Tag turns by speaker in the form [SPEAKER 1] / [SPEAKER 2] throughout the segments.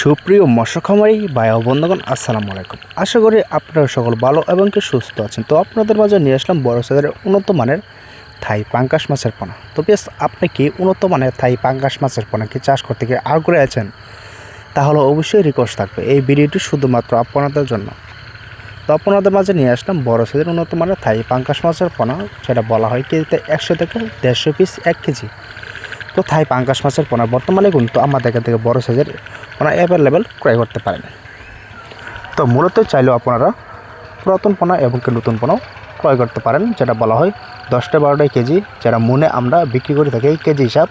[SPEAKER 1] সুপ্রিয় মৎস্য খামারি ভাই ও বন্ধুগণ, আসসালামু আলাইকুম। আশা করি আপনারা সকল ভালো এবং কি সুস্থ আছেন। তো আপনাদের মাঝে নিয়ে আসলাম বড় সাইজের উন্নত মানের থাই পাঙ্কাশ মাছের পোনা। তো বেশ আপনি কি উন্নত মানের থাই পাঙ্কাশ মাছের পোনা কি চাষ করতে গিয়ে আগ্রহী আছেন? তাহলে অবশ্যই রিকোয়েস্ট থাকবে এই ভিডিওটি শুধুমাত্র আপনাদের জন্য। তো আপনাদের মাঝে নিয়ে আসলাম বড় সাইজের উন্নত মানের থাই পাঙ্কাশ মাছের পোনা সেটা বলা হয় কেজিতে একশো থেকে দেড়শো পিস এক কেজি। তো থাই পাঙ্কাশ মাছের পোনা বর্তমানে কিন্তু আমাদের এখান থেকে বড় সাইজের পোনা অ্যাভেলেবেল ক্রয় করতে পারেন। তো মূলত চাইলেও আপনারা পুরাতন পোনা এবং কি নতুন পোনাও ক্রয় করতে পারেন, যেটা বলা হয় দশটা বারোটাই কেজি, যারা মনে আমরা বিক্রি করে থাকি কেজি হিসাব।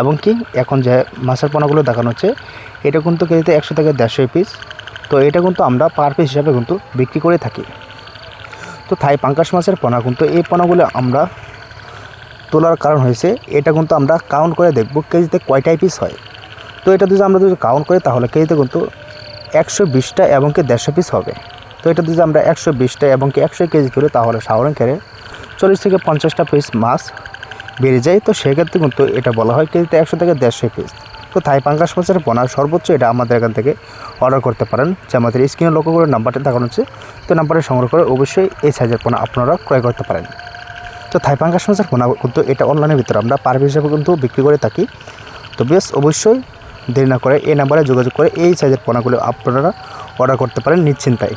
[SPEAKER 1] এবং কি এখন যে মাছের পোনাগুলো দেখানো হচ্ছে, এটা কিন্তু কেজিতে একশো থেকে দেড়শো পিস তো এটা কিন্তু আমরা পার পিস হিসাবে কিন্তু বিক্রি করে থাকি। তো থাই পাঙ্কাশ মাছের পোনা কিন্তু এই পোনাগুলো আমরা তোলার কারণ হয়েছে, এটা কিন্তু আমরা কাউন্ট করে দেখব কেজিতে কয়টাই পিস হয়। তো এটা যদি আমরা যদি কাউন্ট করি, তাহলে কেজিতে কিন্তু একশো বিশটা এবং কি দেড়শো পিস হবে। তো এটা যদি আমরা একশো বিশটা এবং কি একশো কেজি করি তাহলে সাধারণ কেড়ে চল্লিশ থেকে পঞ্চাশটা পিস মাছ বেড়ে যায়। তো সেক্ষেত্রে কিন্তু এটা বলা হয় কেজিতে একশো থেকে দেড়শো পিস তো থাই পাঙ্কাশ মাছের পোনার সর্বোচ্চ এটা আমাদের এখান থেকে অর্ডার করতে পারেন, যে আমাদের স্ক্রিনে লক্ষ্য করে নাম্বারটা দেখানো হচ্ছে। তো নাম্বারে সংগ্রহ করে অবশ্যই এই সাইজের পোনা আপনারা ক্রয় করতে পারেন। তো থাই পাঙ্কাশ মাছের পোনা কিন্তু এটা অনলাইনের ভিতরে আমরা পার হিসাবে কিন্তু বিক্রি করে থাকি। তো বেশ, অবশ্যই দেরি না করে এই নাম্বারে যোগাযোগ করে এই সাইজের পোনাগুলো আপনারা অর্ডার করতে পারেন নিশ্চিন্তায়।